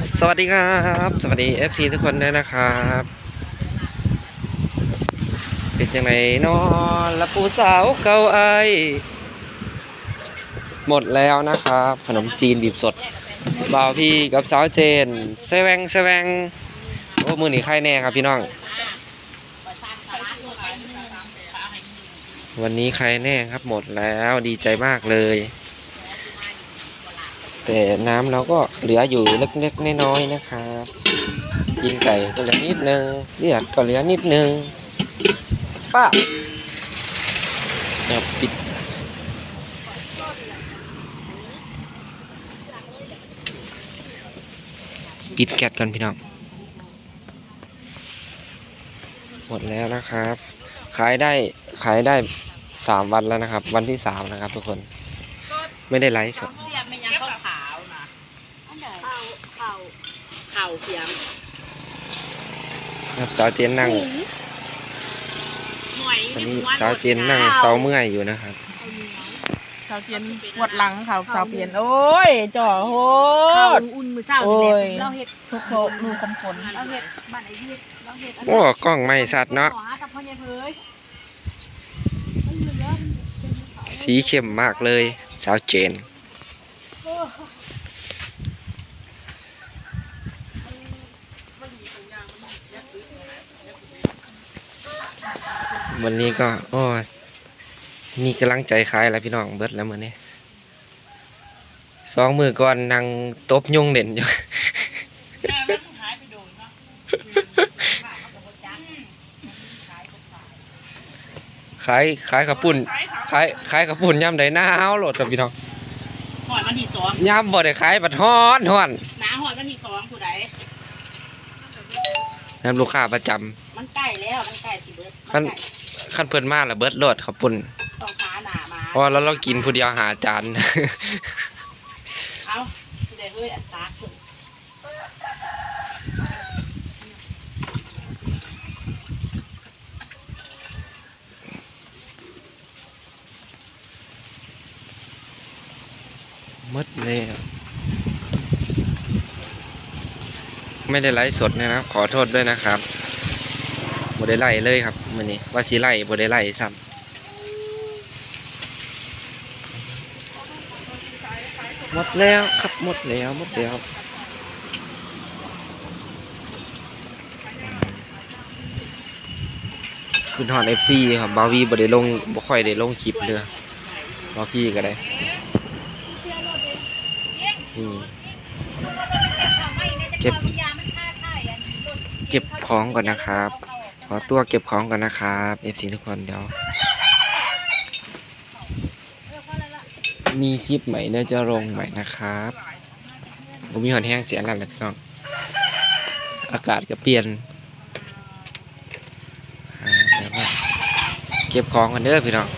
สวัสดีครับ สวัสดี FC ทุกคนด้วยนะครับ เป็นยังไงนอนละปูสาวเกาไอายหมดแล้วนะครับ ขนมจีนบีบสดบ่าวพี่กับสาวเจนเซแวงเซแวงโอ้มือหนีใครแน่ครับพี่น้อง วันนี้ใครแน่ครับหมดแล้วดีใจมากเลย แต่น้ำเราก็เหลืออยู่เล็กๆน้อยๆนะครับกินไก่ก็เหลือนิดนึงเลือดก็เหลือนิดนึงป้าเดี๋ยวปิดปิดแก๊สกันพี่น้องหมดแล้วนะครับ ขายได้ขายได้สามวันแล้วนะครับ วันที่สามนะครับทุกคน ไม่ได้ไลฟ์สด ข้าวข้าวข้าเสียงครับสาวเจนนั่งหน่วยตอนนี้สาวเจนนั่งเซาเมื่อยอยู่นะครับสาวเปลี่ยนปวดหลังเขาสาวเปลี่ยน โอ้ยจ่อโหดอุ่นมือเศร้าโอ้ยเราเห็ดทุกโคดูคำผลเราเห็ดบ้านไอ้เห็ดเราเห็ดโอ้กล้องไม่สัตว์เนาะสีเข้มมากเลย สาวเจน วันนี้ก็โอ้ยมีกำลังใจขายแล้วพี่น้องเบิดแล้วมือนี้สองมือก่อนนั่งตบยุงเด่นอยู่ขายขายกระปุ่นขายขายกระปุ่นย่ำใดหน้าเอาโหลดกับพี่น้องหอดวันที่สองย่ำบ่ได้ขายบัดฮ้อนฮ้อนหนาหอดวันที่สอง ผู้ใดน้ำลูกค้าประจำ มันใกล้แล้วมันใกล้สิเบิดมันใกล้ขั้นเพิ่นมาแล้วเบิดโหลดขับปุ่นต้องหาหนามาเพราะว่าเราเรากินผู้เดียวหาจาน เอาผู้ใดเฮ้ยอัตราขึ้นหมดเลยอะ ไม่ได้ไลฟ์สดนะครับ ขอโทษด้วยนะครับบ่ได้ไล่เลยครับมื้อนี้ว่าสิไล่บ่ได้ไล่ซ้ำหมดแล้วครับหมดแล้วหมดแล้วคุณฮอน FC ครับบาวีบ่ได้ลงบ่ค่อยได้ลงคลิปเด้อบาพี่ก็ได้นี่เก็บ เก็บของก่อนนะครับ ขอตัวเก็บของก่อนนะครับเอฟซีทุกคนเดี๋ยว มีคลิปใหม่เดี๋ยวจะลงใหม่นะครับผมมีหอนแห้งเสียแล้วแหละพี่น้อง อากาศก็เปลี่ยนเก็บของกันเด้อพี่น้อง